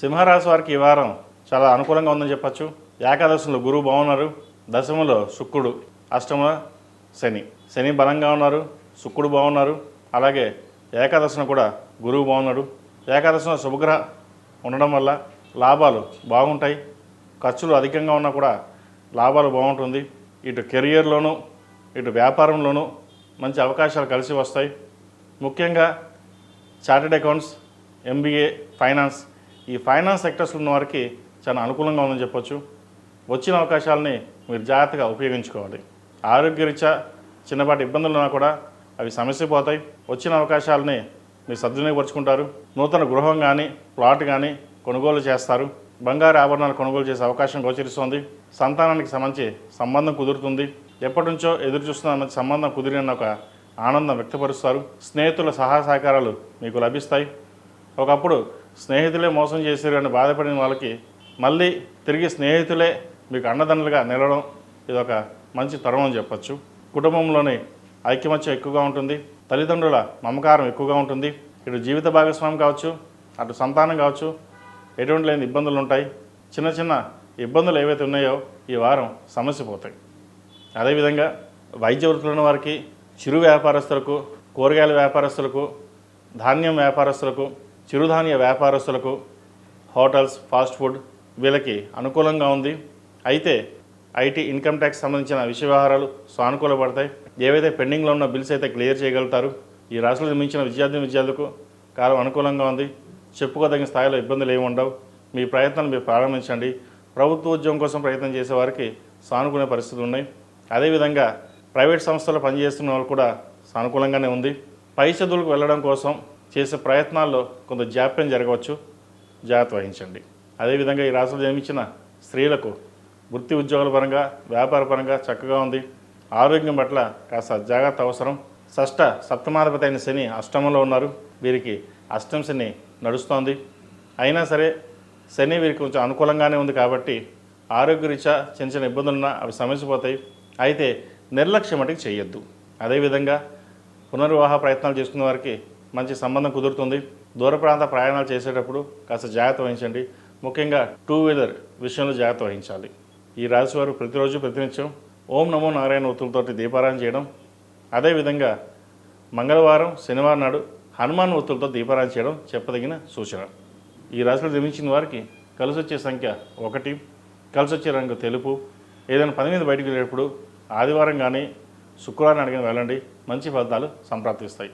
సింహరాశి వారికి ఈ వారం చాలా అనుకూలంగా ఉందని చెప్పచ్చు. ఏకాదశంలో గురువు బాగున్నారు. దశములో శుక్రుడు అష్టమ శని. శని బలంగా ఉన్నారు శుక్రుడు బాగున్నారు. అలాగే ఏకాదశిన కూడా గురువు బాగున్నాడు. ఏకాదశిన శుభగ్రహ ఉండడం వల్ల లాభాలు బాగుంటాయి. ఖర్చులు అధికంగా ఉన్నా కూడా లాభాలు బాగుంటుంది. ఇటు కెరియర్లోనూ ఇటు వ్యాపారంలోనూ మంచి అవకాశాలు కలిసి వస్తాయి. ముఖ్యంగా చార్టెడ్ అకౌంట్స్ ఎంబీఏ ఫైనాన్స్ ఈ ఫైనాన్స్ సెక్టర్స్లో ఉన్న వారికి చాలా అనుకూలంగా ఉందని చెప్పొచ్చు. వచ్చిన అవకాశాలని మీరు జాగ్రత్తగా ఉపయోగించుకోవాలి. ఆరోగ్యరీత్యా చిన్నపాటి ఇబ్బందులు ఉన్నా కూడా అవి సమస్య పోతాయి. వచ్చిన అవకాశాలని మీరు సద్వినియోగపరుచుకుంటారు. నూతన గృహం కానీ ప్లాట్ కానీ కొనుగోలు చేస్తారు. బంగారు ఆభరణాలు కొనుగోలు చేసే అవకాశం గోచరిస్తోంది. సంతానానికి సంబంధించి సంబంధం కుదురుతుంది. ఎప్పటి నుంచో ఎదురు చూస్తున్న మంచి సంబంధం కుదిరిన ఒక ఆనందం వ్యక్తపరుస్తారు. స్నేహితుల సహాయ సహకారాలు మీకు లభిస్తాయి. ఒకప్పుడు స్నేహితులే మోసం చేశారు అని బాధపడిన వాళ్ళకి మళ్ళీ తిరిగి స్నేహితులే మీకు అన్నదండలుగా నిలవడం ఇదొక మంచి తరుణం చెప్పచ్చు. కుటుంబంలోని ఐక్యమత్యం ఎక్కువగా ఉంటుంది. తల్లిదండ్రుల మమకారం ఎక్కువగా ఉంటుంది. ఇటు జీవిత భాగస్వామి కావచ్చు అటు సంతానం కావచ్చు ఎటువంటి లేని ఇబ్బందులు ఉంటాయి. చిన్న చిన్న ఇబ్బందులు ఏవైతే ఉన్నాయో ఈ వారం సమస్య పోతాయి. అదేవిధంగా వైద్య వృత్తులు ఉన్న వారికి చిరు వ్యాపారస్తులకు కూరగాయల వ్యాపారస్తులకు ధాన్యం వ్యాపారస్తులకు చిరుధాన్య వ్యాపారస్తులకు హోటల్స్ ఫాస్ట్ ఫుడ్ వీళ్ళకి అనుకూలంగా ఉంది. అయితే ఐటీ ఇన్కమ్ ట్యాక్స్ సంబంధించిన విషయ వ్యవహారాలు సానుకూల పడతాయి. ఏవైతే పెండింగ్లో ఉన్న బిల్స్ అయితే క్లియర్ చేయగలుగుతారు. ఈ రాష్ట్రంలో నిర్మించిన విద్యార్థి విద్యార్థులకు కాలం అనుకూలంగా ఉంది. చెప్పుకోదగిన స్థాయిలో ఇబ్బందులు ఏమి ఉండవు. మీ ప్రయత్నాలు మీరు ప్రారంభించండి. ప్రభుత్వ ఉద్యోగం కోసం ప్రయత్నం చేసే వారికి సానుకూల పరిస్థితులు ఉన్నాయి. అదేవిధంగా ప్రైవేట్ సంస్థలు పనిచేస్తున్న వాళ్ళు కూడా సానుకూలంగానే ఉంది. పై చదువులకు వెళ్ళడం కోసం చేసే ప్రయత్నాల్లో కొంత జాప్యం జరగవచ్చు. జాగ్రత్త వహించండి. అదేవిధంగా ఈ రాష్ట్రంలో జన్మించిన స్త్రీలకు వృత్తి ఉద్యోగాల పరంగా వ్యాపార పరంగా చక్కగా ఉంది. ఆరోగ్యం పట్ల కాస్త జాగ్రత్త అవసరం. షష్ట సప్తమాధిపతి అయిన శని అష్టమంలో ఉన్నారు. వీరికి అష్టం శని నడుస్తోంది. అయినా సరే శని వీరికి కొంచెం అనుకూలంగానే ఉంది కాబట్టి ఆరోగ్యరీత్యా చిన్న చిన్న ఇబ్బందులున్నా అవి సమస్యపోతాయి అయితే నిర్లక్ష్యం మటుకు చేయొద్దు. అదేవిధంగా పునర్వివాహ ప్రయత్నాలు చేసుకున్న వారికి మంచి సంబంధం కుదురుతుంది. దూర ప్రాంత ప్రయాణాలు చేసేటప్పుడు కాస్త జాగ్రత్త వహించండి. ముఖ్యంగా టూ వీలర్ విషయంలో జాగ్రత్త వహించాలి. ఈ రాశి వారు ప్రతిరోజు ప్రతినిత్యం ఓం నమో నారాయణ ఒత్తులతోటి దీపారాయణ చేయడం. అదేవిధంగా మంగళవారం శనివారం నాడు హనుమాన్ ఒత్తులతో దీపారాయణ చేయడం చెప్పదగిన సూచన. ఈ రాశిలో జన్మించిన వారికి కలిసి వచ్చే సంఖ్య ఒకటి. కలిసి వచ్చే రంగు తెలుపు. ఏదైనా పని మీద బయటకు వెళ్ళేటప్పుడు ఆదివారం కానీ శుక్రవారం అడిగిన వెళ్ళండి. మంచి ఫలితాలు సంప్రాప్తిస్తాయి.